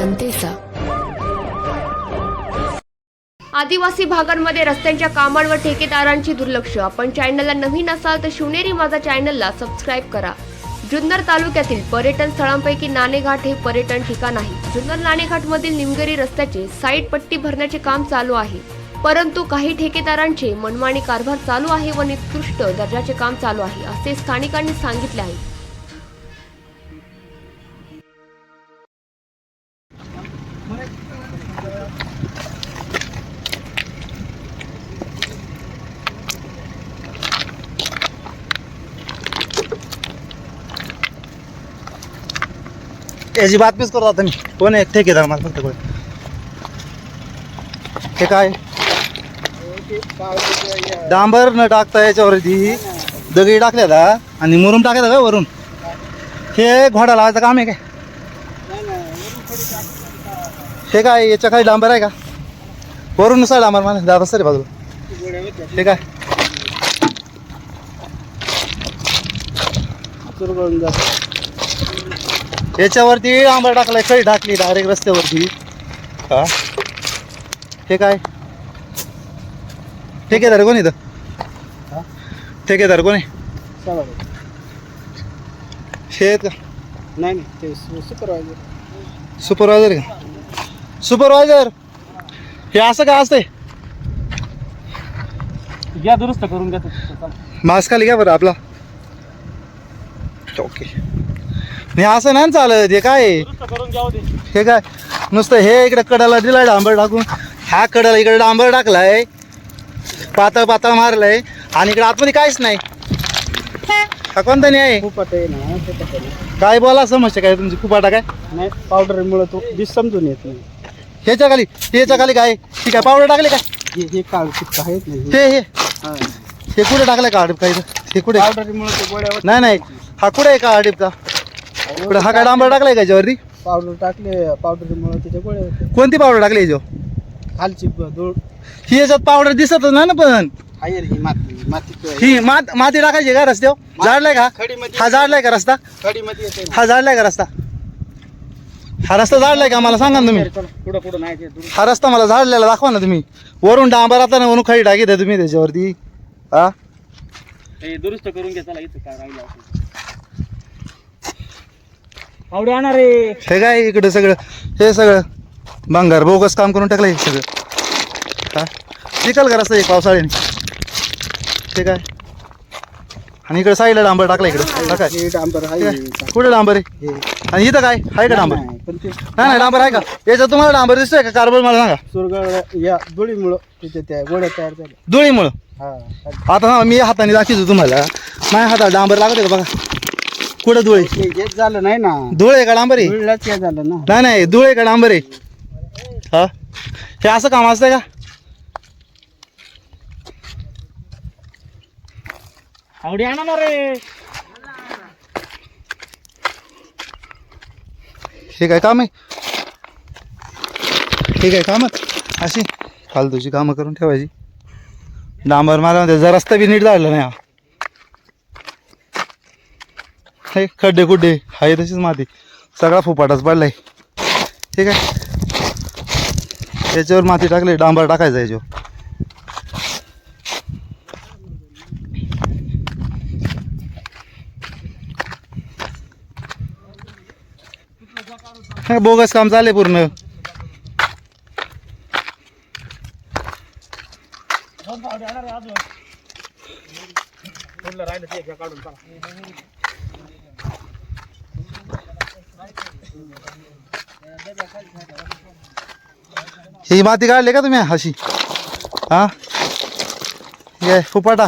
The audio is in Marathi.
जनतेचा. आदिवासी भागांमध्ये रस्त्यांच्या कामांवर ठेकेदारांची दुर्लक्ष. आपण चॅनलला नवीन असाल तर शिवनेरी माझा चॅनलला सबस्क्राईब करा. जुन्नर तालुक्यातील पर्यटन स्थळांपैकी नाणेघाट हे पर्यटन ठिकाण आहे. जुन्नर नाणेघाटमधील निमगरी रस्त्याचे साईड पट्टी भरण्याचे काम चालू आहे. परंतु काही ठेकेदारांचे मनमानी कारभार चालू आहे व निकृष्ट दर्जाचे काम चालू आहे असे स्थानिकांनी सांगितले आहे. याची बातमीच करतो आता मी. कोण आहे? ठेकेदार मला फक्त कोण हे काय? डांबर न टाकता याच्यावरती दगडी टाकल्या का आणि मुरुम टाकल्या का वरून? हे घोडा लावायचं काम आहे काय? हे काय याच्या काही डांबर आहे का? वरून नुसार डांबर मला दहा सर बाजूला. हे काय? याच्यावरती डांबर टाकलाय खडी टाकली डायरेक्ट रस्त्यावरती. हा. हे काय? ठेकेदार कोण इथं? ठेकेदार कोण आहे? हे का नाही नाही ते सुपरवायझर सुपरवायझर का? सुपरवायझर हे असं का असतंय? या दुरुस्त करून घेतो. मास्क खाली घ्या बरं आपला. ओके नाही असं नाही ना चालत हे काय? आहे? करून घ्यावं हे काय? नुसतं हे इकडे कडाला दिलाय डांबर टाकून. ह्या कडाला इकडे डांबर टाकलाय. पातळ पातळ मारलंय. आणि इकडे आतमध्ये काहीच नाही. हा कोणता नाही आहे खूप आहे ना ते पटत नाही. काय बोला समस्या काय तुमची? खूप काय? नाही पावडरमुळे तो दिस समजून येत नाही. ह्याच्या खाली ह्याच्या खाली काय? ठीक आहे पावडर टाकले काय? हे हे काळ आहेत हे. हे हे. कुठे टाकलंय का अडीप काय हे कुठे? ते नाही नाही. हा कुठे आहे का अडीप कुठे हा काय डांबर टाकलाय का याच्यावरती? पावडर टाकले पावडरमुळे त्याच्या गोळ्या होते कोणती पावडर टाकली याच्यावर? खालची ब- धूळ. ही याच्यात पावडर दिसतच नाही ना पण. आहे रे ही माती माती ही मात माती टाकायची का रस्त्यावर? जाडलाय का? खडीमध्ये हा जाडलाय का रस्ता? खडीमध्ये येते ना. हा जाडलाय का रस्ता? हा रस्ता जाडलाय का? मला सांगा ना तुम्ही. चला, पुढं पुढं नाही ते दुरुस्त. हा रस्ता मला झाडलेला दाखवा ना तुम्ही. वरून डांबर आता ना वरून खडी टाकी द्या तुम्ही त्याच्यावरती. हा? हे दुरुस्त करून घे चला इथं काय राहिलं असेल. पावडे आणा रे. हे काय इकडे सगळं? हे सगळं? भंगार बोगस काम करून टाकलं हे सगळं. हा? निकाल का रस्ता एक पावसाळ्याने. हे काय? आणि इकडे साईडला डांबर टाकलं इकडे. हा काय? हे डांबर आहे. हे? कुठे डांबर आहे? हे. आणि इथं काय? आहे का डांबर? नाही, पण ते नाही नाही डांबर आहे का? याच्यात तुम्हाला डांबर दिसतोय का? कार्बन मला सांगा. सुरगळ या धुळीमुळं तिथे त्या गोळ्या तयार झाल्या. धुळीमुळं? हा. आता मी हाताने दाखवतो तुम्हाला. माझ्या हातात डांबर लागत का बघा? कुठं धुळे? हेच झालं नाही ना. धुळे का डांबर? धुळीलाच हे झालं ना. नाही नाही धुळे का डांबर? आहे हा? हे असं काम असतंय का? आवडी आणा ना रे. हे काय काम आहे? हे काय काम अशी फालतूची कामं करून ठेवायची. डांबर मला म्हणते जर रस्ता बी नीट झाला नाही. हा हे खड्डे खुड्डे हाय तशीच माती. सगळा फुपाटाच पडलाय. ठीक आहे? याच्यावर माती टाकली डांबर टाकायचा याच्यावर. बोगस काम चाललंय पूर्ण. ही माती काढली का तुम्ही? अशी. हा? ये फुपाटा.